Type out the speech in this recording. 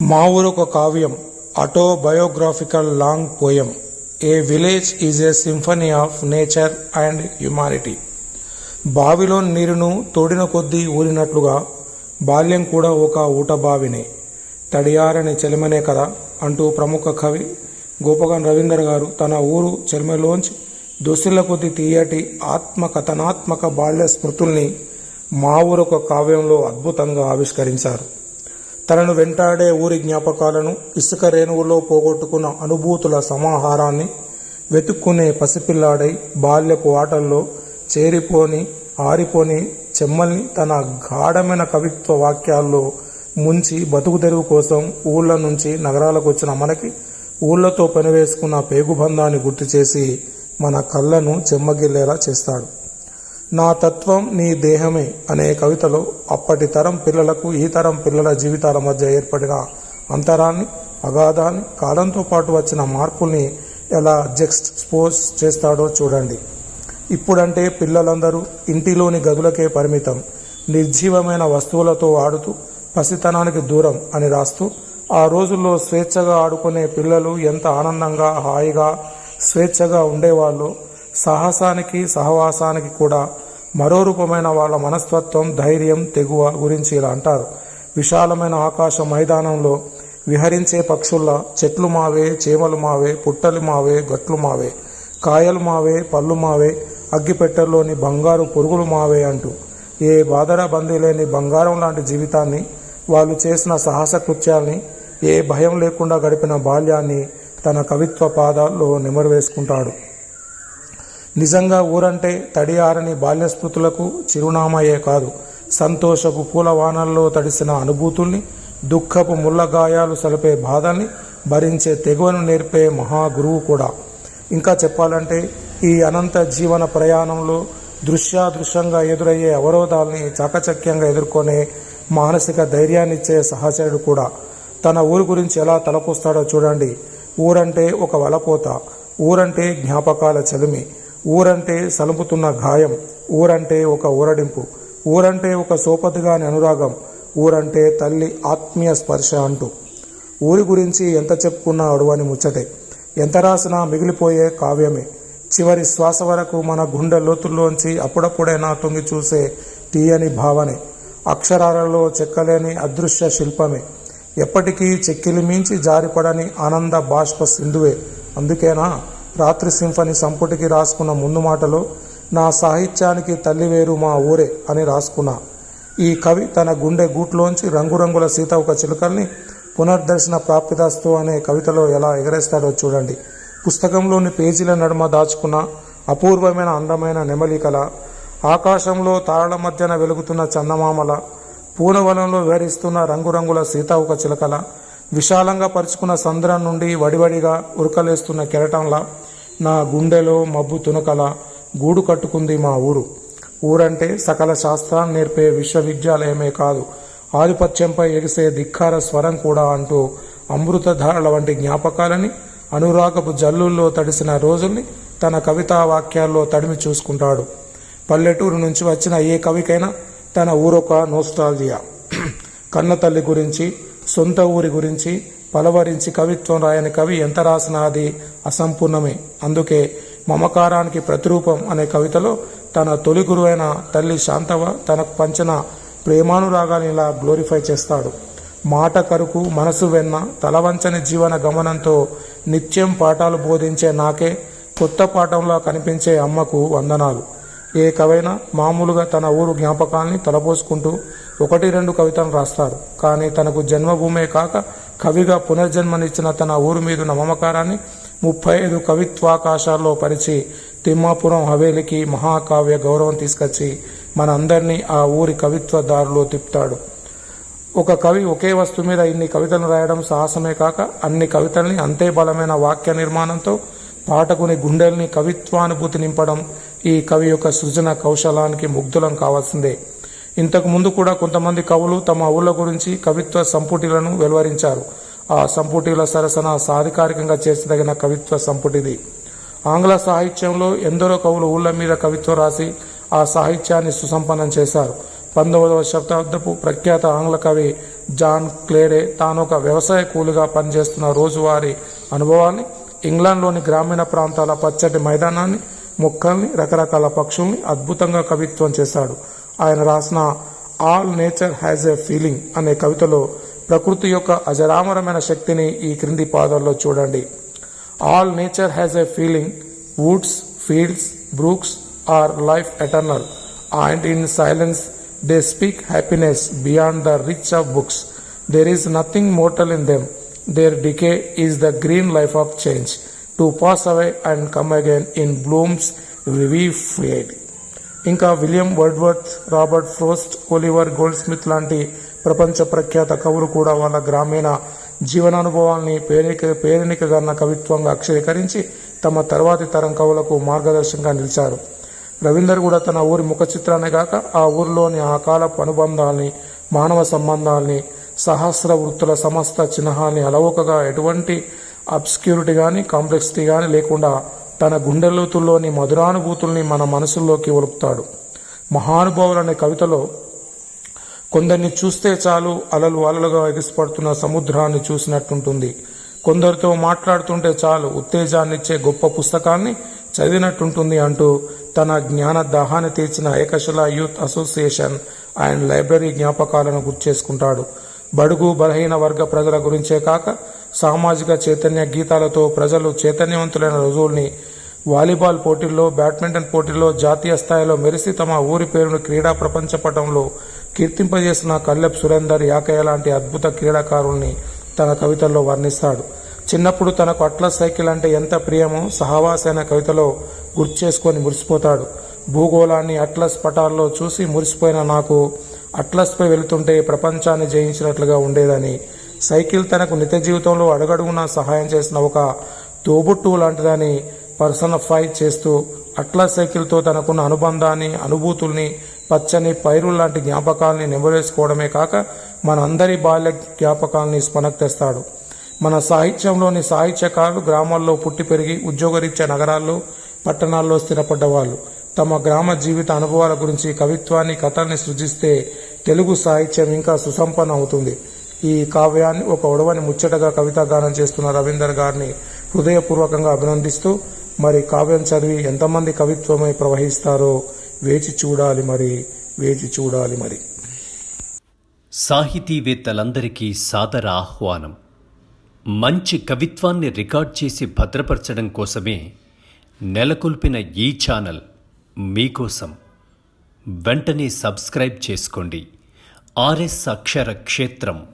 మా ఊరొక కావ్యం autobiographical long poem a village is a symphony of nature and humanity బావిలో నీరును తోడిన కొద్దీ ఊరినట్లుగా బాల్యం కూడా ఒక ఊట బావినే తడియారని చెలిమనే కదా అంటూ ప్రముఖ కవి గోపగన్ రవీందర్ గారు తన ఊరు చెలిమలోంచి దొసిళ్ళ కొద్ది తీయటి ఆత్మకథనాత్మక బాల్య స్మృతుల్ని మా ఊరొక కావ్యంలో అద్భుతంగా ఆవిష్కరించారు. తనను వెంటాడే ఊరి జ్ఞాపకాలను ఇసుక రేణువులో పోగొట్టుకున్న అనుభూతుల సమాహారాన్ని వెతుక్కునే పసిపిల్లాడై బాల్యపు ఆటల్లో చేరిపోని ఆరిపోని చెమ్మల్ని తన గాఢమైన కవిత్వ వాక్యాల్లో ముంచి బతుకు తెరువు కోసం ఊళ్ళ నుంచి నగరాలకు వచ్చిన మనకి ఊళ్ళతో పనివేసుకున్న పేగుబంధాన్ని గుర్తు చేసి మన కళ్ళను చెమ్మగిల్లేలా చేస్తాడు. నా తత్వం నీ దేహమే అనే కవితలో అప్పటి తరం పిల్లలకు ఈ తరం పిల్లల జీవితాల మధ్య ఏర్పడిన అంతరాన్ని అగాధాన్ని కాలంతో పాటు వచ్చిన మార్పుల్ని ఎలా జెక్స్ట్ స్పోజ్ చేస్తాడో చూడండి. ఇప్పుడంటే పిల్లలందరూ ఇంటిలోని గదులకే పరిమితం నిర్జీవమైన వస్తువులతో ఆడుతూ పసితనానికి దూరం అని రాస్తూ ఆ రోజుల్లో స్వేచ్ఛగా ఆడుకునే పిల్లలు ఎంత ఆనందంగా హాయిగా స్వేచ్ఛగా ఉండేవాళ్ళు సాహసానికి సహవాసానికి కూడా మరో రూపమైన వాళ్ళ మనస్తత్వం ధైర్యం తెగువ గురించి ఇలా అంటారు. విశాలమైన ఆకాశ మైదానంలో విహరించే పక్షుల్లా చెట్లు మావే చేమలు మావే పుట్టలు మావే గట్లు మావే కాయలు మావే పళ్ళు మావే అగ్గిపెట్టెల్లోని బంగారు పురుగులు మావే అంటూ ఏ బాధర బందీ లేని బంగారం లాంటి జీవితాన్ని వాళ్ళు చేసిన సాహస కృత్యాల్ని ఏ భయం లేకుండా గడిపిన బాల్యాన్ని తన కవిత్వ పాదాల్లో నెమరు వేసుకుంటాడు నిజంగా ఊరంటే తడియారని బాల్యస్మృతులకు చిరునామాయే కాదు సంతోషపు పూల వానల్లో తడిసిన అనుభూతుల్ని దుఃఖపు ముళ్ళగాయాలు సలిపే బాధల్ని భరించే తెగువను నేర్పే మహాగురువు కూడా. ఇంకా చెప్పాలంటే ఈ అనంత జీవన ప్రయాణంలో దృశ్యాదృశ్యంగా ఎదురయ్యే అవరోధాల్ని చాకచక్యంగా ఎదుర్కొనే మానసిక ధైర్యాన్నిచ్చే సహచరుడు కూడా. తన ఊరి గురించి ఎలా తలపోస్తాడో చూడండి. ఊరంటే ఒక వలపోత. ఊరంటే జ్ఞాపకాల చలిమి. ఊరంటే సలుపుతున్న గాయం. ఊరంటే ఒక ఊరడింపు. ఊరంటే ఒక సోపతిగాని అనురాగం. ఊరంటే తల్లి ఆత్మీయ స్పర్శ అంటూ. ఊరి గురించి ఎంత చెప్పుకున్నా అడువని ముచ్చటే. ఎంత రాసినా మిగిలిపోయే కావ్యమే. చివరి శ్వాస వరకు మన గుండె లోతుల్లోంచి అప్పుడప్పుడైనా తొంగి చూసే తీయని భావనే. అక్షరాలలో చెక్కలేని అదృశ్య శిల్పమే. ఎప్పటికీ చెక్కిలి మించి జారిపడని ఆనంద బాష్ప సింధువే. అందుకేనా? రాత్రి సింఫని సంపుటికి రాసుకున్న ముందు మాటలో నా సాహిత్యానికి తల్లి వేరు మా ఊరే అని రాసుకున్నా. ఈ కవి తన గుండె గూట్లోంచి రంగురంగుల సీతవక చిలుకల్ని పునర్దర్శన ప్రాప్తిదాస్తు అనే కవితలో ఎలా ఎగరేస్తాడో చూడండి. పుస్తకంలోని పేజీల నడుమ దాచుకున్న అపూర్వమైన అందమైన నెమలికల ఆకాశంలో తారల మధ్యన వెలుగుతున్న చందమామల పూనవనంలో వేరిస్తున్న రంగురంగుల సీతావుక చిలకల విశాలంగా పరుచుకున్న సంద్రం నుండి వడివడిగా ఉరకలేస్తున్న కెరటంలా నా గుండెలో మబ్బు తునకల గూడు కట్టుకుంది మా ఊరు. ఊరంటే సకల శాస్త్రాన్ని నేర్పే విశ్వవిద్యాలయమే కాదు ఆధిపత్యంపై ఎగిసే ధిక్కార స్వరం కూడా అంటూ అమృతధారల వంటి జ్ఞాపకాలని అనురాగపు జల్లుల్లో తడిసిన రోజుల్ని తన కవితా వాక్యాల్లో తడిమి చూసుకుంటాడు. పల్లెటూరు నుంచి వచ్చిన ఏ కవికైనా తన ఊరొక నోస్టాల్జియా కన్న తల్లి గురించి సొంత ఊరి గురించి పలవరించి కవిత్వం రాయని కవి ఎంత రాసినా అది అసంపూర్ణమే. అందుకే మమకారానికి ప్రతిరూపం అనే కవితలో తన తొలి గురువైన తల్లి శాంతవ తనకు పంచిన ప్రేమానురాగాన్ని ఇలా గ్లోరిఫై చేస్తాడు. మాట కరుకు మనసు వెన్న తలవంచని జీవన గమనంతో నిత్యం పాఠాలు బోధించే నాకే కొత్త పాఠంలో కనిపించే అమ్మకు వందనాలు. ఏ కవైనా మామూలుగా తన ఊరు జ్ఞాపకాల్ని తలపోసుకుంటూ ఒకటి రెండు కవితలు రాస్తారు. కానీ తనకు జన్మభూమే కాక కవిగా పునర్జన్మనిచ్చిన తన ఊరు మీదున్న మమకారాన్ని ముప్పై ఐదు కవిత్వాకాశాల్లో పరిచి తిమ్మాపురం హవేలికి మహాకావ్య గౌరవం తీసుకొచ్చి మనందరినీ ఆ ఊరి కవిత్వదారులో తిప్పుతాడు. ఒక కవి ఒకే వస్తువు మీద ఇన్ని కవితలు రాయడం సాహసమే కాక అన్ని కవితల్ని అంతే బలమైన వాక్య నిర్మాణంతో పాఠకుని గుండెల్ని కవిత్వానుభూతి నింపడం ఈ కవి యొక్క సృజన కౌశలానికి ముగ్ధులం కావాల్సిందే. ఇంతకు ముందు కూడా కొంతమంది కవులు తమ ఊళ్ళ గురించి కవిత్వ సంపుటిలను వెలువరించారు. ఆ సంపుటీల సరసన సాధికారికంగా చేర్చదగిన కవిత్వ సంపుటిది. ఆంగ్ల సాహిత్యంలో ఎందరో కవులు ఊళ్ళ మీద కవిత్వం రాసి ఆ సాహిత్యాన్ని సుసంపన్నం చేశారు. పంతొమ్మిదవ శతాబ్దపు ప్రఖ్యాత ఆంగ్ల కవి జాన్ క్లేడే తాను ఒక వ్యవసాయ కూలిగా పనిచేస్తున్న రోజువారీ అనుభవాన్ని ఇంగ్లాండ్లోని గ్రామీణ ప్రాంతాల పచ్చటి మైదానాన్ని మొక్కల్ని రకరకాల పక్షుల్ని అద్భుతంగా కవిత్వం చేశాడు. ఆయన రాసిన all nature has a feeling అనే కవితలో ప్రకృతి యొక్క అజరామరమైన శక్తిని ఈ క్రింది పాదాల్లో చూడండి. All nature has a feeling. Woods fields brooks are life eternal and in silence they speak happiness beyond the reach of books there is nothing mortal in them their decay is the green life of change to pass away and come again in blooms వి ఇంకా William Wordsworth Robert Frost Oliver Goldsmith లాంటి ప్రపంచ ప్రఖ్యాత కవులు కూడా వాళ్ళ గ్రామీణ జీవనానుభవాల్ని పేరిక పేరెనికగన్న కవిత్వంగా అక్షరీకరించి తమ తర్వాతి తరం కవులకు మార్గదర్శకంగా నిలిచారు. రవీందర్ కూడా తన ఊరి ముఖ చిత్రాన్ని కాక ఆ ఊరిలోని ఆ కాలపు అనుబంధాల్ని మానవ సంబంధాల్ని సహస్ర వృత్తుల సమస్త చిహ్నాల్ని అలవోకగా ఎటువంటి అబ్స్క్యూరిటీ కానీ కాంప్లెక్సిటీ కానీ లేకుండా తన గుండెలోతుల్లోని మధురానుభూతుల్ని మన మనసుల్లోకి ఒలుపుతాడు. మహానుభావులనే కవితలో కొందరిని చూస్తే చాలు అలలు అలలుగా ఎగిసిపడుతున్న సముద్రాన్ని చూసినట్టుంటుంది. కొందరితో మాట్లాడుతుంటే చాలు ఉత్తేజాన్నిచ్చే గొప్ప పుస్తకాన్ని చదివినట్టుంటుంది అంటూ తన జ్ఞాన దాహాన్ని తీర్చిన Ekashila Youth Association and library జ్ఞాపకాలను గుర్తు చేసుకుంటాడు. బడుగు బలహీన వర్గ ప్రజల గురించే కాక సామాజిక చైతన్య గీతాలతో ప్రజలు చైతన్యవంతులైన రుజువుల్ని వాలీబాల్ పోటీల్లో బ్యాడ్మింటన్ పోటీల్లో జాతీయ స్థాయిలో మెరిసి తమ ఊరి పేరును క్రీడా ప్రపంచ పటంలో కీర్తింపజేసిన కల్లెప్ సురేందర్ యాకయ్య లాంటి అద్భుత క్రీడాకారుల్ని తన కవితల్లో వర్ణిస్తాడు. చిన్నప్పుడు తనకు అట్లస్ సైకిల్ అంటే ఎంత ప్రియమో సహవాస్ అనే కవితలో గుర్తు చేసుకొని మురిసిపోతాడు. భూగోళాన్ని అట్లస్ పటాల్లో చూసి మురిసిపోయిన నాకు అట్లస్పై వెళుతుంటే ప్రపంచాన్ని జయించినట్లుగా ఉండేదని సైకిల్ తనకు నిత్య జీవితంలో అడుగడుగునా సహాయం చేసిన ఒక తోబుట్టు లాంటిదని పర్సనఫై చేస్తూ అట్లస్ సైకిల్తో తనకున్న అనుబంధాన్ని అనుభూతుల్ని పచ్చని పైరు లాంటి జ్ఞాపకాల్ని నెమరేసుకోవడమే కాక మనందరి బాల్య జ్ఞాపకాల్ని స్మనకు తెస్తాడు మన సాహిత్యంలోని సాహిత్యకారులు గ్రామాల్లో పుట్టి పెరిగి ఉద్యోగరీత్యా నగరాల్లో పట్టణాల్లో స్థిరపడ్డవాళ్ళు. తమ గ్రామ జీవిత అనుభవాల గురించి కవిత్వాన్ని కథల్ని సృజిస్తే తెలుగు సాహిత్యం ఇంకా సుసంపన్నం అవుతుంది. ఈ కావ్యాన్ని ఒక ఒడవని ముచ్చటగా కవితా గానం చేస్తున్న రవీందర్ గారిని హృదయపూర్వకంగా అభినందిస్తూ మరి కావ్యం చదివి ఎంతమంది కవిత్వమై ప్రవహిస్తారో వేచి చూడాలి మరి వేచి చూడాలి మరి. సాహితీవేత్తలందరికీ సాదర ఆహ్వానం. మంచి కవిత్వాన్ని రికార్డ్ చేసి భద్రపరచడం కోసమే నెలకొల్పిన ఈ ఛానల్. మీకోసం వెంటనే సబ్స్క్రైబ్ చేసుకోండి. ఆర్ఎస్ అక్షర క్షేత్రం.